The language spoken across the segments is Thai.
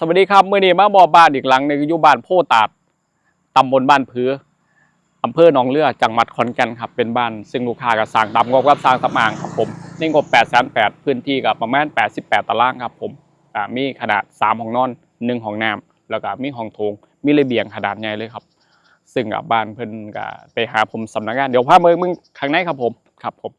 สวัสดีครับเมื่อนี้มาบอบ้านอีกหลังหนึงอยู่บ้านโพตาดตำบลบ้านผืออำเภอหนองเลือจังหวัดขอนแก่นครับเป็นบ้านซึ่งลูกค้าก็สร้างตามงบกับสร้างสำอางครับผมในงบ8 8 0 0พื้นที่กับประมาณ88ตารางครับผมมีขนาด3ห้องนอน1ห้องน้ำแล้วก็มีห้องโถงมีระเบียงขนาดใหญ่เลยครับ ซึ่งกับบ้านเพิ่นก็ไปหาผมสำนักงานเดี๋ยวพาเมืองมึงข้างในครับผมครับผม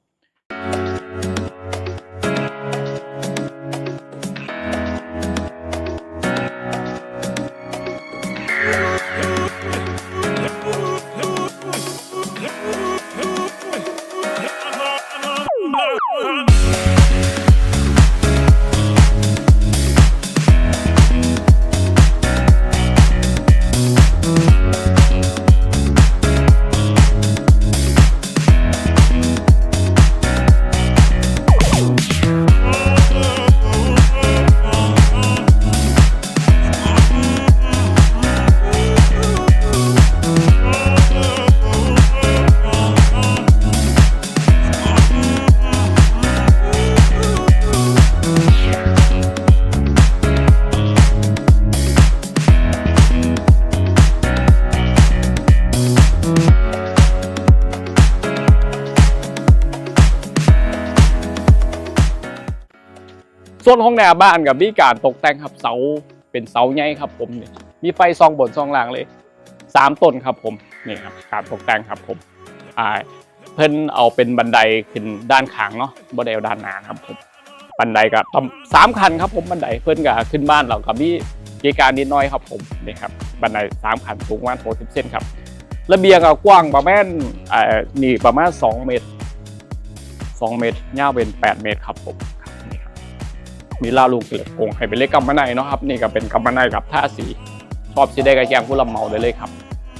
ส่วนห้องหน้าบ้านกับมีการตกแต่งครับเสาเป็นเสาใหญ่ครับผมนี่มีไฟซองบนซองล่างเลยสามต้นครับผมนี่ครับการตกแต่งครับผมอ่าเพิ่นเอาเป็นบันไดขึ้นด้านข้างเนาะบ่ไดเอาด้านหน้าครับผมบันไดก็ต้องสามคันครับผมบันไดเพิ่นก็ขึ้นบ้านเรากับมีกีการนิดน้อยครับผมนี่ครับบันไดสามคันสูงประมาณ60เซนครับระเบียงก็กว้างประมาณอ่านี่ประมาณ2เมตร2เมตรยาวเป็น8เมตรครับผม มีลาลูกเกล็ดโกงให้เป็นเลขกำมะไนเนาะครับนี่ก็เป็นกำมะไนกับท่าสี ชอบสีได้กระแยงผู้ลำเมาได้เลยครับ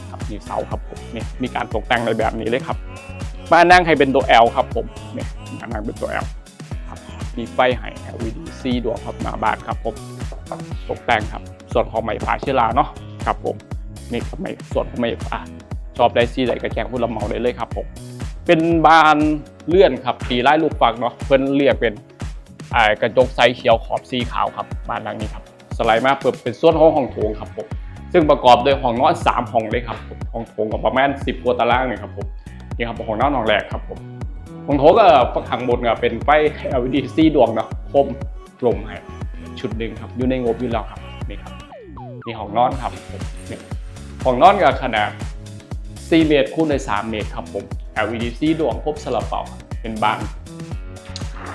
ครับนี่เสาครับผมนี่มีการตกแต่งในแบบนี้เลยครับมานั่งให้เป็นตัว L ครับผมนี่มานั่งเป็นตัว L ครับมีไฟให้ LED สีดวงครับหน้าบ้านครับผมตกแต่งครับ ส่วนของไม้ฟ้าเชื้อราเนาะครับผมนี่ครับไม้ส่วนของไม้ฟ้าชอบได้สีไหนกระแยงผู้ลำเมาได้เลยครับผมเป็นบานเลื่อนครับตีไล่ลูกฟังเนาะเพิ่นเรียกเป็น กระจกไซส์เขียวขอบสีขาวครับบ้านหลังนี้ครับสไลด์มาเปิดเป็นส่วนห้องห้องโถงครับผมซึ่งประกอบด้วยห้องนอนสามห้องเลยครับผมห้องโถงกับประมาณ10กว่าตารางเลยครับผมนี่ครับห้องนอนห้องแรกครับผมห้องโถงก็ข้างบนก็เป็นไฟ LED สีดวงเนาะคมกลมให้ชุดหนึ่งครับอยู่ในงบอยู่แล้วครับนี่ครับนี่ห้องนอนครับผมนี่ห้องนอนก็ขนาด4เมตรคูณด้วย3เมตรครับผม LED สีดวงครบสลับเป่าเป็นบาน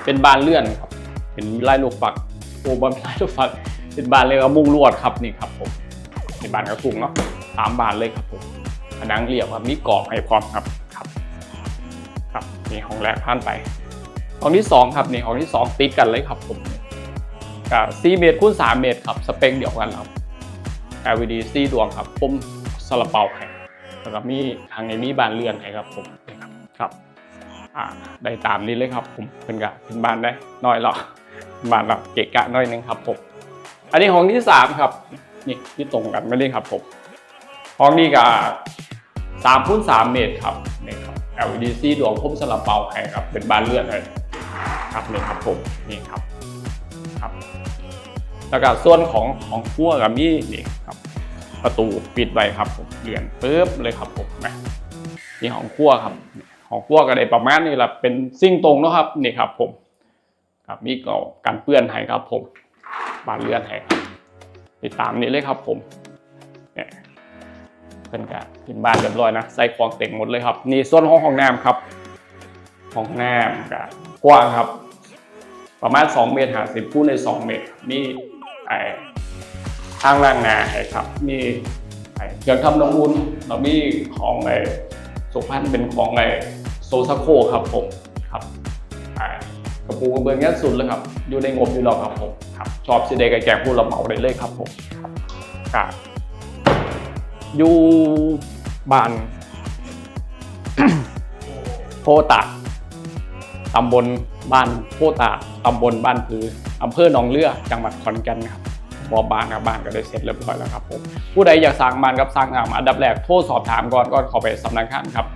เป็นบานเลื่อนครับ เป็นลายลูกปักโอ้บานลายลูกปักเป็นบานเลยกับมุงลวดครับนี่ครับผมเป็นบานกระสุงเนาะสามบานเลยครับผมผนังเรียบครับมีกรอบให้พร้อมครับครับครับนี่ห้องแรกผ่านไปห้องที่สองครับนี่ห้องที่สองติดกันเลยครับผมกับ4เมตรคูณ3เมตรครับสเปคเดียวกันครับ LED สีดวงครับผมสลับเป่าให้แล้วก็มีทางในมีบานเลื่อนให้ครับผมครับครับอ่าได้ตามนี้เลยครับผมเป็นกะเป็นบ้านได้น้อยหรอ กบ้านเราเกะกะน้อยนึงครับผม อันนี้ห้องที่สามครับ นี่ที่ตรงกันไม่ได้ครับผม ห้องนี้ก็สามคูณสามเมตรครับนี่ครับ LED สีดวงคมสลับเบาให้ครับ เป็นบานเลื่อนเลยครับนี่ครับผมนี่ครับครับ แล้วก็ส่วนของของครัวกับมี่นี่ครับ ประตูปิดไว้ครับผมเลื่อนปึ๊บเลยครับผมนะนี่ของครัวครับของพวก็ได้ประมาณนี้แหละเป็นซิ่งตรงนะครับนี่ครับผม ครับมีก็กันเปื้อนให้ครับผมบานเลื่อนให้ครับติดตามนี้เลยครับผมเนี่ยเพิ่นก็เป็นบ้านเรียบร้อยนะใส่ของเต็มหมดเลยครับ นี่ส่วนห้องห้องน้ำครับห้องน้ำก็กว้างครับ ประมาณ 2 เมตรหาสิบคูณใน 2 เมตรมีไอ้ทางล่างนาให้ครับมีไอ้เครื่องทำน้ำอุ่นแล้วมีของไอ้สุพรรณเป็นของไอโซซาโคครับผม กระปูกระเบื้องเงี้ยสุดเลยครับ อยู่ในงบอยู่แล้วครับผมครับชอบสีแดงกับแกงผู้รับเหมาได้เลยครับผมครับอยู่บ้านโพตากตำบลบ้านโพตากตำบลบ้านพืออำเภอหนองเลือจังหวัดขอนแก่นครับบอบานครับบ้านก็ได้เสร็จเรียบร้อยแล้วครับผมผู้ใดอยากสร้างบ้านกับสร้างงานอันดับแรกโทรสอบถามก่อนก่อนเข้าไปสำนักงานครับ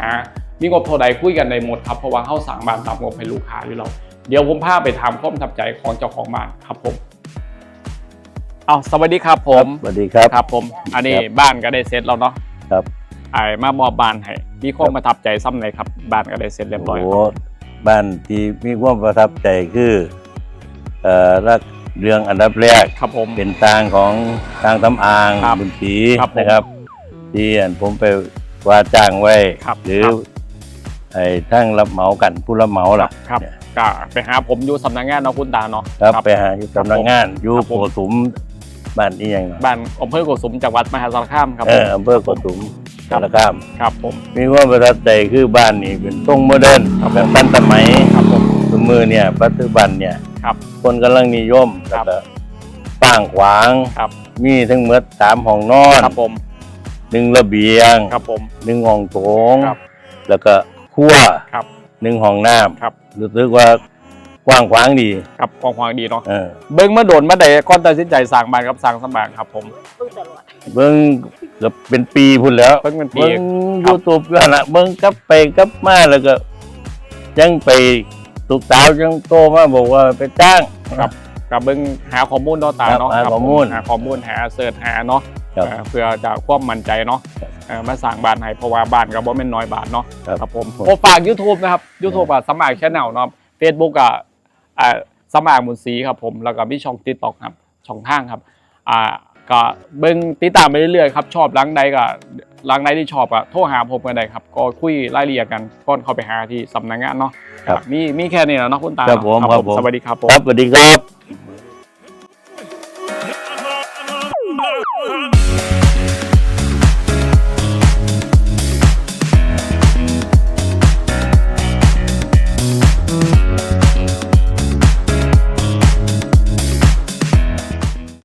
อ่า มีงบเท่าใดคุยกันในหมดครับเพราะว่าเข้าสั่งบ้านตามงบให้ลูกค้าอยู่แล้วเดี๋ยวผมพาไปทำความทับใจของเจ้าของบ้านครับผมเอาสวัสดีครับผมสวัสดีครับครับผม อันนี้ครับบ้านก็ได้เสร็จแล้วเนาะครับไอ้มามอบบ้านให้มีความประทับใจซ้ำไหนครับ บ้านก็ได้เสร็จเรียบร้อยโอ้บ้านที่มีความประทับใจคือเอ่อรักเรื่องอันดับแรกครับผมเป็นทางของทางตำอางครับบุญศรีครับผมนะครับที่อันผมไปว่าจ้างไว้ครับหรือครับ ไอ้ทั้งรับเหมากันผู้รับเหมาล่ะครับเนี่ยก็ไปหาผมอยู่สำนักงานเนาะคุณตาเนาะครับไปหาอยู่สำนักงานอยู่ครับผมโกสุมบ้านนี้ยังบ้านอำเภอโกสุมจังหวัดมหาสารคามครับเอผมออำเภอโกสุมครัสาบรคามครับผมมีความประทับใจคือบ้านนี้เป็นทรงโมเดิร์นครับแบบทันสมัยครับผมสมือเนี่ยปัจจุบันเนี่ยครับคนกำลังนิยมครัแล้วบก็ป้างขวางครับมีทั้งหมดสามห้องนอนครับผมหนึ่งระเบียงครับผมหนึ่งห้องโถงครับแล้วก็ ครัวครับหนึ่งห้องน้ครับำรู้สึกว่ากว้างขวางดีครับกองควางดีเนาะเออเบิ้งมาโดนมาได้ก่อนตัดสินใจสร้างบ้านกับสร้างสมางครับ ผมเบิ้งเกือบเป็นปีพุ่นแล้วเบิ้งเป็นปีเบิ้งครัยูบทูบก็นะเบิ้งกลับไปกลับมาแล้วก็ยังไปตุกสาวยังโตมาบอกว่าไปจ้างครับกับเบิ้งหาข้อมูลเนาะตาเนาะครับหารับข้อมูลหาข้อมูลหาเสิร์ชหาเนาะ ครับเอ่อเพื่อจะควบมั่นใจเนาะครับเอ่อมาสร้างบ้านให้เพราะว่าบ้านก็บ่แม่นน้อยบาทเนาะครับครับผมผมโอ้ฝาก YouTube นะครับ YouTube อะสมัครชแนลเนาะ Facebook อะอ่าสมัครมุนสีครับผมแล้วก็มีช่อง TikTok ครับช่องทางครับอ่าก็เบิ่งติดตามไปเรื่อยๆครับชอบหลังใดก็หลังใดที่ชอบอะโทรหาผมกันได้ครับก็คุยรายละเอียดกันก่อนเข้าไปหาที่สำนักงานเนาะครับมีมีแค่นี้แหล้วเนาะคุณตาครับผมเนาะครับผมสวัสดีครับผมครับสวัสดีครับ